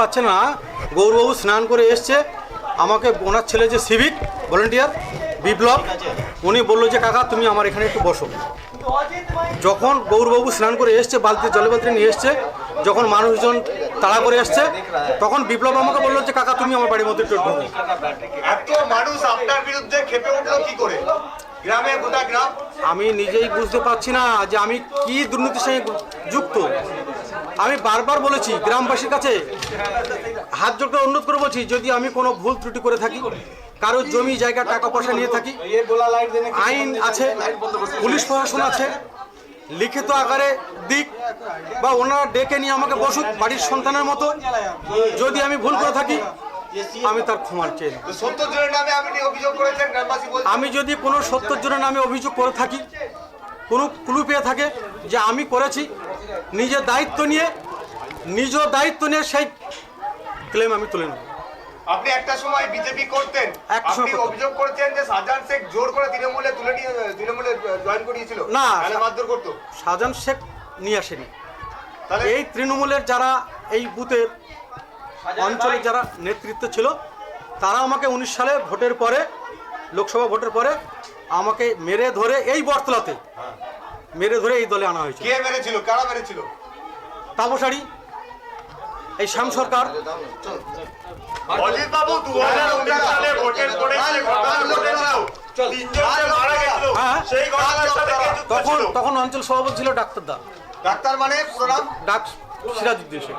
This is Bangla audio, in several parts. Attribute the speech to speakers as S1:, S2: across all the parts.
S1: পাচ্ছে না। গৌরবাবু স্নান করে এসছে। আমাকে ওনার ছেলে যে সিভিক ভলেন্টিয়ার বিপ্লব উনি বলল যে কাকা তুমি আমার এখানে একটু বসো। যখন গৌরবাবু স্নান করে এসছে বালতি জলে বালতি নিয়ে এসছে যখন মানুষজন তাড়া করে এসছে তখন বিপ্লব আমাকে বলল যে কাকা তুমি আমার বাড়ির মধ্যে একটু ঢুকো।
S2: মানুষ আপনার বিরুদ্ধে খেপে উঠল কি করে? গ্রামে গোটা গ্রাম?
S1: আমি নিজেই বুঝতে পারছি না যে আমি কি দুর্নীতির সঙ্গে যুক্ত। আমি বারবার বলেছি গ্রামবাসীর কাছে হাত জোর করে অনুরোধ করে বলছি, যদি আমি কোনো ভুল ত্রুটি করে থাকি, কারোর জমি, জায়গা, টাকা পয়সা নিয়ে থাকি, আইন আছে, পুলিশ প্রশাসন আছে, লিখিত আকারে দিক বা ওনারা ডেকে নিয়ে আমাকে বসুক বাড়ির সন্তানের মতো, যদি আমি ভুল করে থাকি, আমি তার ক্ষমার চেয়ে আমি যদি কোনো সত্তর জনের নামে অভিযোগ করে থাকি, কোনো ক্লু পেয়ে থাকে যে আমি করেছি নিজের দায়িত্ব নিয়ে নিজ দায়িত্ব নিয়ে সেই ক্লেম আমি তুলে নেব।
S2: আপনি একটা সময় বিজেপি করতেন। আপনি অভিযোগ করেছেন যে শাহজাহান শেখ জোর করে তৃণমূলে তুলে নিয়ে তৃণমূলে জয়েন করিয়েছিল।
S1: না।
S2: মারধর করতো।
S1: শাহজাহান শেখ নিয়ে আসেনি।
S2: তাহলে
S1: এই তৃণমূলের যারা এই বুথের অঞ্চলে যারা নেতৃত্ব ছিল তারা আমাকে উনিশ সালে ভোটের পরে লোকসভা ভোটের পরে আমাকে মেরে ধরে এই বটতলাতে মেরে ধরে এই দলে আনা হয়েছে।
S2: কে মেরেছিল? কারা মেরেছিল?
S1: তাপসারি এই শ্যাম সরকার।
S3: অজিত বাবু দু হাজার উনিশ সালে ভোটের পরে
S1: তখন তখন অঞ্চল সভাপতি ছিল ডাক্তার দা।
S2: ডাক্তার মানে পুরো নাম?
S1: ডাক সিরাজউদ্দিন শেখ।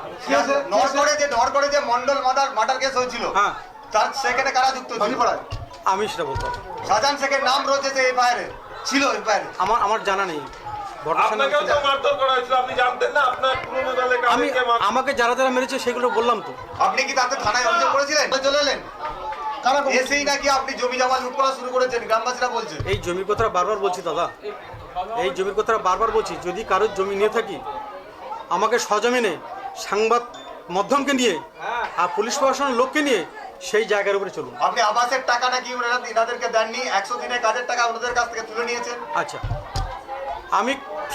S2: নরগড়ে যে নরগড়ে যে মন্ডল মার্ডার মার্ডার কেস হয়েছিল
S1: হ্যাঁ।
S2: তার সেখানে কারা যুক্ত ছিল?
S1: আমি সেটা বলতে পারব।
S2: শাহজাহান শেখের নাম রয়েছে যে এফআইআর ছিল এফআইআর
S1: আমার আমার জানা নেই। আমি আমাকে যারা যারা মেরেছে সেগুলো বললাম তো।
S2: আপনি কি তাতে থানায় অভিযোগ করেছিলেন? চলে এলেন। এসেই নাকি আপনি জমি জমা লুট করা শুরু করেছেন? গ্রামবাসীরা বলছে।
S1: এই জমির কথা বারবার বলছি দাদা। এই জমির কথা বারবার বলছি যদি কারোর জমি নিয়ে থাকি আমাকে সজমিনে সাংবাদ মাধ্যমকে নিয়ে আর পুলিশ প্রশাসনের লোককে নিয়ে সেই জায়গার উপরে চলুন।
S2: আপনি আবাসের টাকা নাকি ওনারা এনাদেরকে দেননি? একশো দিনের কাজের টাকা ওনাদের কাছ থেকে তুলে নিয়েছেন?
S1: আচ্ছা। আমি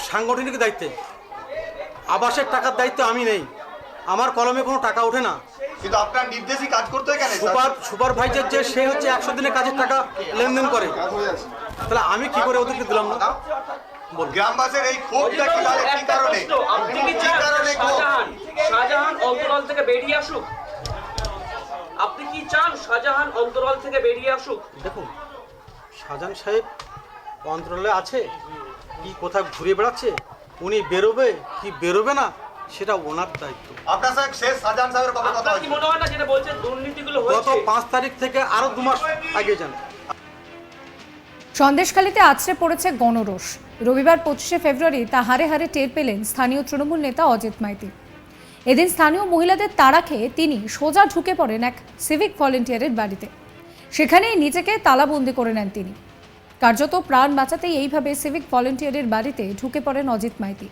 S1: সাংগঠনিক দায়িত্বে। আবাসের টাকার দায়িত্ব আমি নেই। আমার কলমে কোনো টাকা ওঠে না।
S2: কিন্তু আপনার নির্দেশই কাজ করতে হয় কেন?
S1: সুপার সুপারভাইজার যে সে হচ্ছে একশো দিনের কাজের টাকা লেনদেন করে। তাহলে আমি কি করে ওদেরকে দিলাম না? বলুন।
S2: এই ক্ষোভটা কি তাহলে কি কারণে?
S4: আপনি কি
S2: কি কারণে
S4: শাহজাহান শাহজাহান অন্তরাল থেকে বেরিয়ে আসুক। আপনি কি চান শাহজাহান অন্তরাল থেকে বেরিয়ে আসুক?
S1: দেখুন শাহজাহান সাহেব অন্তরালে আছে। কি কোথাও ঘুরে বেড়াচ্ছে? উনি বেরোবে? কি বেরোবে না? সেটা ওনার দায়িত্ব।
S2: আপনার সাথে শেষ শাহজাহান সাহেবের কবে কথা
S4: কি মনে হয় না যেটা বলছেন দুর্নীতিগুলো
S1: গত পাঁচ তারিখ থেকে আরও দু মাস আগে যান।
S5: সন্দেশখালীতে আছড়ে পড়েছে গণরোষ। রবিবার পঁচিশে ফেব্রুয়ারি তা হারে হারে টের পেলেন স্থানীয় তৃণমূল নেতা অজিত মাইতি। এদিন স্থানীয় মহিলাদের তাড়া খেয়ে তিনি সোজা ঢুকে পড়েন এক সিভিক ভলেন্টিয়ারের বাড়িতে। সেখানেই নিজেকে তালাবন্দি করে নেন তিনি। কার্যত প্রাণ বাঁচাতেই এইভাবে সিভিক ভলেন্টিয়ারের বাড়িতে ঢুকে পড়েন অজিত মাইতি।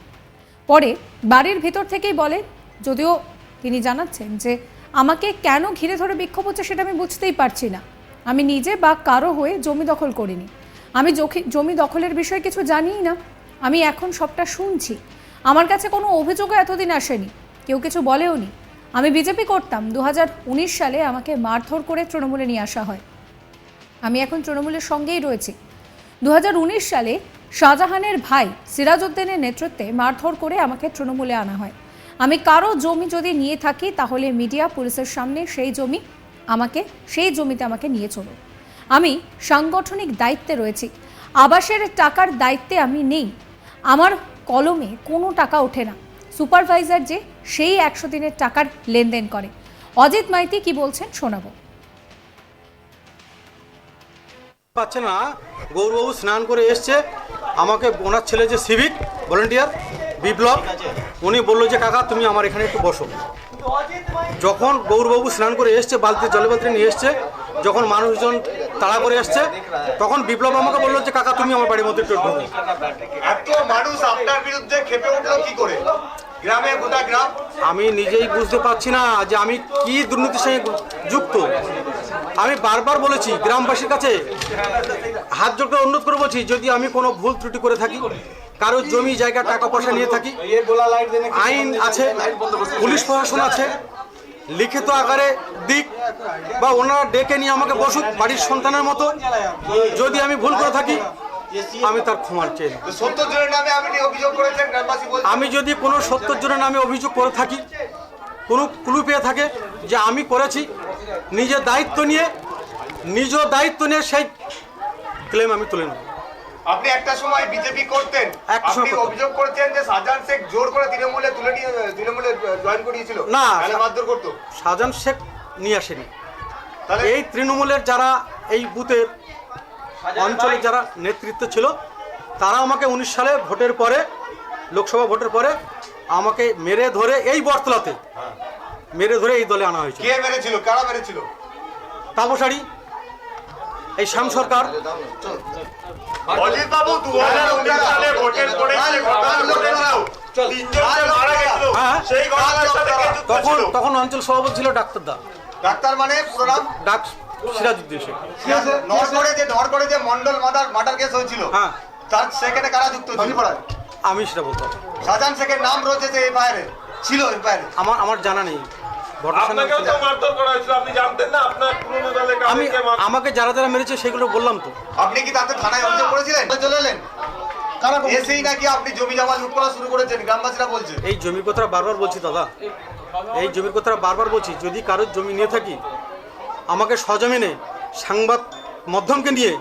S5: পরে বাড়ির ভিতর থেকেই বলে, যদিও তিনি জানাচ্ছেন যে, আমাকে কেন ঘিরে ধরে বিক্ষোভ হচ্ছে সেটা আমি বুঝতেই পারছি না। আমি নিজে বা কারও হয়ে জমি দখল করিনি। আমি জমি দখলের বিষয়ে কিছু জানিই না। আমি এখন সবটা শুনছি। আমার কাছে কোনো অভিযোগও এতদিন আসেনি। কেউ কিছু বলেও নি। আমি বিজেপি করতাম। দু হাজার উনিশ সালে আমাকে মারধর করে তৃণমূলে নিয়ে আসা হয়। আমি এখন তৃণমূলের সঙ্গেই রয়েছি। দু হাজার উনিশ সালে শাহজাহানের ভাই সিরাজউদ্দিনের নেতৃত্বে মারধর করে আমাকে তৃণমূলে আনা হয়। আমি কারও জমি যদি নিয়ে থাকি, তাহলে মিডিয়া পুলিশের সামনে সেই জমি আমাকে, সেই জমিতে আমাকে নিয়ে চলো আমি সাংগঠনিক দায়িত্বে রয়েছি। আবাসের টাকার দায়িত্বে আমি নেই। আমার কলমে কোনো টাকা ওঠে না। সুপারভাইজার যে সেই একশো দিনের টাকার লেনদেন করে। অজিত মাইতি কি বলছেন শোনাবো।
S1: পাচ্ছে না। গৌরবাবু স্নান করে এসছে। আমাকে ওনার ছেলে যে সিভিক ভলেন্টিয়ার বিপ্লব, উনি বলল যে, কাকা, তুমি আমার এখানে একটু বসো। যখন গৌরবাবু স্নান করে এসছে, বালতি জলে বালতি নিয়ে এসছে, যখন মানুষজন তাড়া করে এসছে তখন বিপ্লব আমাকে বলল যে, কাকা, তুমি আমার বাড়ির মধ্যে একটু
S2: মানুষ আপনার বিরুদ্ধে খেপে উঠল কি করে? গ্রামে গোটা গ্রাম।
S1: আমি নিজেই বুঝতে পারছি না যে আমি কি দুর্নীতির সঙ্গে যুক্ত। আমি বারবার বলেছি গ্রামবাসীর কাছে হাত জোর করে অনুরোধ করে বলছি, যদি আমি কোনো ভুল ত্রুটি করে থাকি কারোর জমি, জায়গা, টাকা পয়সা নিয়ে থাকি, আইন আছে, পুলিশ প্রশাসন আছে, লিখিত আকারে দিক বা ওনারা ডেকে নিয়ে আমাকে বসুক, বাড়ির সন্তানের মতো। যদি আমি ভুল করে থাকি আমি তার ক্ষমার চেয়ে নেব।
S2: সত্তর জনের নামে আপনি অভিযোগ করেছেন গ্রামবাসী
S1: আমি যদি কোনো সত্তর জনের নামে অভিযোগ করে থাকি কোনো ক্লু পেয়ে থাকে যে আমি করেছি নিজের দায়িত্ব নিয়ে নিজ দায়িত্ব নিয়ে সেই ক্লেম আমি তুলে নেব।
S2: আপনি একটা সময় বিজেপি করতেন আপনি অভিযোগ করেছেন যে শেখ জোর করে তৃণমূলে তুলে নিয়ে তৃণমূলে জয়েন করিয়েছিল।
S1: না।
S2: মারধর করতো।
S1: শেখ নিয়ে আসেনি।
S2: তাহলে
S1: এই তৃণমূলের যারা এই বুথের অঞ্চলে যারা নেতৃত্ব ছিল তারা আমাকে উনিশ সালে ভোটের পরে লোকসভা ভোটের পরে আমাকে মেরে ধরে এই বটতলাতে মেরে ধরে এই দলে আনা হয়েছিল
S2: কে মেরেছিল? কারা মেরেছিল?
S1: তাপসারি এই শ্যাম সরকার।
S3: বাবু দু সালে ভোটের পরে
S1: হ্যাঁ। তখন তখন অঞ্চল সভাপতি ছিল ডাক্তার দা
S2: ডাক্তার মানে পুরো
S1: ডাক সিরাজউদ্দিন শেখ।
S2: নরগড়ে যে নরগড়ে যে মন্ডল মার্ডার মার্ডার কেস হয়েছিল
S1: হ্যাঁ।
S2: তার সেখানে কারা যুক্ত ছিল?
S1: আমি সেটা বলতাম
S2: শাহজাহান শেখের নাম রয়েছে যে এফআইআর ছিল এফআইআর
S1: আমার আমার জানা নেই। ঘটনার সঙ্গে
S3: আপনাকেও তো মারধর করা হয়েছিল আপনি জানতেন না আপনার পুরনো দলে
S1: আমি আমাকে যারা যারা মেরেছে সেগুলো বললাম তো।
S2: আপনি কি তাতে থানায় অভিযোগ করেছিলেন? চলে এলেন। এসেই নাকি আপনি জমি জমা লুট করা শুরু করেছেন? গ্রামবাসীরা বলছে।
S1: এই জমির কথা বারবার বলছি দাদা। এই জমির কথা বারবার বলছি। যদি কারোর জমি নিয়ে থাকি আমাকে সজমিনে সাংবাদ মাধ্যমকে নিয়ে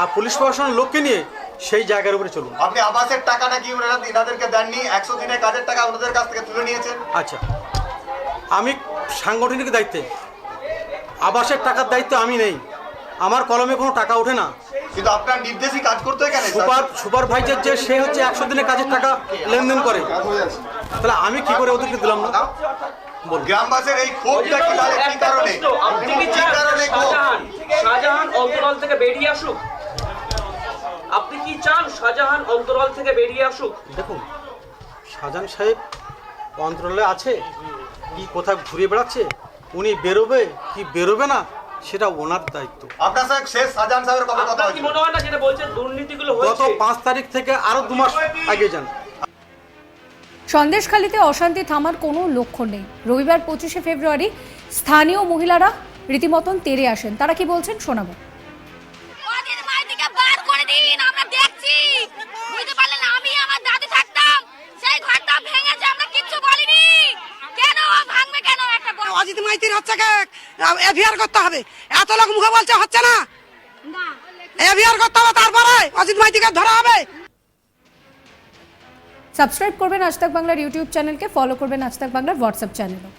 S1: আর পুলিশ প্রশাসনের লোককে নিয়ে সেই জায়গার উপরে চলুন।
S2: আপনি আবাসের টাকা নাকি ওনারা এনাদেরকে দেননি? একশো দিনের কাজের টাকা ওনাদের কাছ থেকে তুলে নিয়েছেন?
S1: আচ্ছা। আমি সাংগঠনিক দায়িত্বে। আবাসের টাকার দায়িত্ব আমি নেই। আমার কলমে কোনো টাকা ওঠে না।
S2: কিন্তু আপনার নির্দেশই কাজ করতে হয় কেন?
S1: সুপার সুপারভাইজার যে সে হচ্ছে একশো দিনের কাজের টাকা লেনদেন করে। তাহলে আমি কি করে ওদেরকে দিলাম না?
S2: গ্রামবাসীর এই ক্ষোভটা কি কারণে
S4: প্রশ্ন, আপনি কি
S2: কি
S4: চান
S2: কারণে ক্ষোভ
S4: শাহজাহান শাহজাহান অন্তরাল থেকে বেরিয়ে আসুক। আপনি কি চান শাহজাহান অন্তরাল থেকে বেরিয়ে আসুক?
S1: দেখুন শাহজাহান সাহেব অন্তরালে আছে কি কোথায় ঘুরে বেড়াচ্ছে উনি বেরোবে কি বেরোবে না সেটা ওনার দায়িত্ব।
S2: আপনার সাথে শেষ শাহজাহান সাহেবের কবে কথা
S4: কি মনে হয় না যেটা বলছেন দুর্নীতিগুলো হয়েছে?
S1: গত
S4: হয়েছে
S1: পাঁচ তারিখ থেকে আরও দু মাস আগে যান।
S5: সন্দেশখালীতে অশান্তি থামার কোনো লক্ষ্য নেই। রবিবার পঁচিশে ফেব্রুয়ারি স্থানীয় মহিলারা রীতিমতন তেরে আসেন। তারা কি বলছেন শোনাবো।
S6: বুঝতে পারলেন আমি আমার দাদু থাকতাম। সেই ঘরটা ভেঙেছে আমরা কিচ্ছু বলিনি। কেন ভাঙবে কেন একটা
S7: অজিত মাইতির হচ্ছে এভিআর করতে হবে। এত লোক মুখে বলছে হচ্ছে না।
S6: না।
S7: এভিআর করতে হবে তারপরে। অজিত মাইতিকে ধরা হবে।
S5: সাবস্ক্রাইব করবেন আজ তাক বাংলার ইউটিউব চ্যানেলকে ফলো করবেন আজ তাক বাংলার হোয়াটসঅ্যাপ চ্যানেলও।